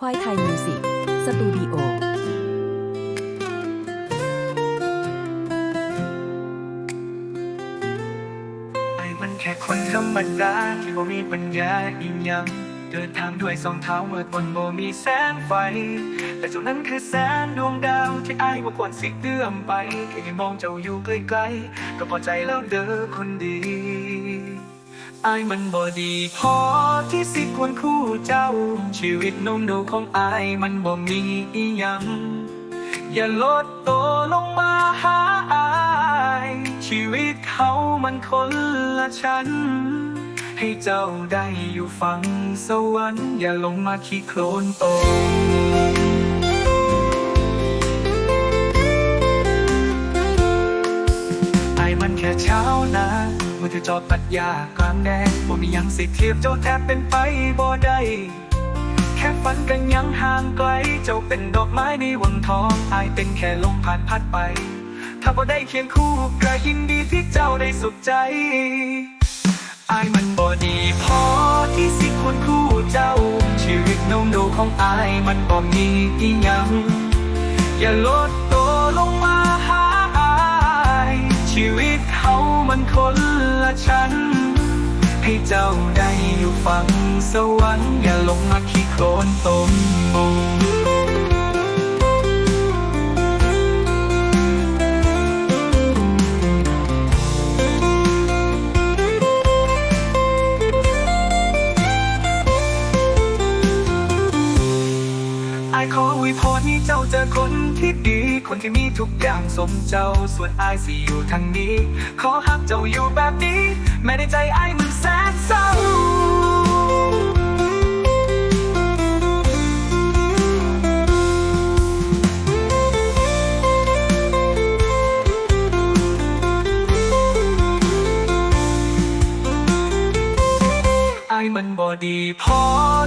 ควายไทยมิวสิกสตูดิโอไอ้มันแค่คนธรรมดาที่บ่มีปัญญาอีหยัง เดินทางด้วยสองเท้าเมื่อบนบ่มีแสงไฟ แต่เจ้านั้นคือแสงดวงดาวที่ไอ้บ่ควรสิเตื้อมไปแค่มองเจ้าอยู่ใกล้ๆก็พอใจแล้วเด้อคนดี อ้ายมันบ่ดี พอที่สิควรคู่เจ้า ชีวิตนมดูของไอ้ายมันบ่มีอีหยัง อย่าลดตัวลงมาหาอาย ชีวิตเขามันคนละชั้น ให้เจ้าได้อยู่ฝั่งสวรรค์อย่าลงมาขี้โคลนตม เมื่อจอดปัดยากลางแดดบ่มีหยังสิเทียบเจ้าแทบเป็นไปบ่ได้แค่ฝันกันยังห่างไกล เจ้าเป็นดอกไม้ในวังทองอายเป็นแค่ลมผ่านพัดไป ถ้าบ่ได้เคียงคู่ก็ยินดีที่เจ้าได้สุขใจอายมันบ่ดีพอที่สิควรคู่เจ้า ชีวิตน้องดูของอายมันบ่มีอีหยัง อย่าลดตัวลงมาหาอาย ชีวิตเขามันคน ละฉัน ให้เจ้าได้อยู่ฝั่งสวรรค์อย่าลงมาขี้โคลนตมบู คนที่มีทุกอย่างสมเจ้า ส่วนอายสิอยู่ทางนี้ ขอหักเจ้าอยู่แบบนี้แม้ในใจอายมันแสน มันบ่ดีพอ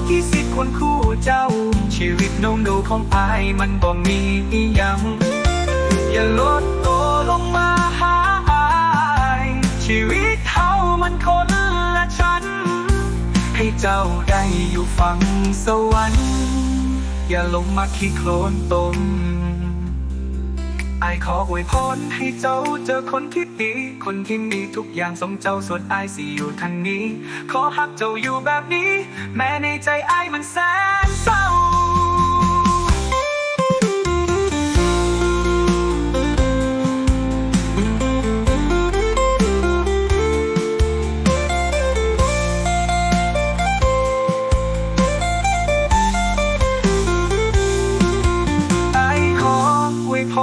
ที่สิควรคู่เจ้า ชีวิตน้องดูของอายมันบ่มีอีหยัง อย่าลดตัวลงมาหาอายชีวิตเขามันคนละชั้น ให้เจ้าได้อยู่ฝั่งสวรรค์ อย่าลงมาขี้โคลนตม ไอขออวยพรให้เจ้าเจอคนที่ดี คนที่มีทุกอย่างสมเจ้าส่วนไอสิอยู่ทางนี้ ขอหักเจ้าอยู่แบบนี้ แม้ในใจไอมันแสนเศร้า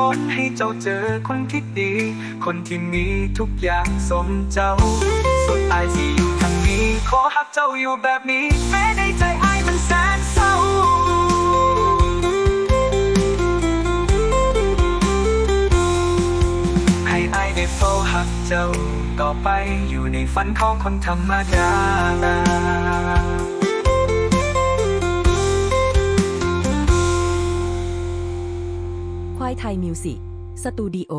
อวยพรให้เจ้าเจอคนที่ดี คนที่มีทุกอย่างสมเจ้า สุดอายที่อยู่ทางนี้ ขอหักเจ้าอยู่แบบนี้แม้ในใจอายมันแสนเศร้าให้อายได้เฝ้าหักเจ้า ต่อไปอยู่ในฝันของคนธรรมดา ควายไทยมิวสิกสตูดิโอ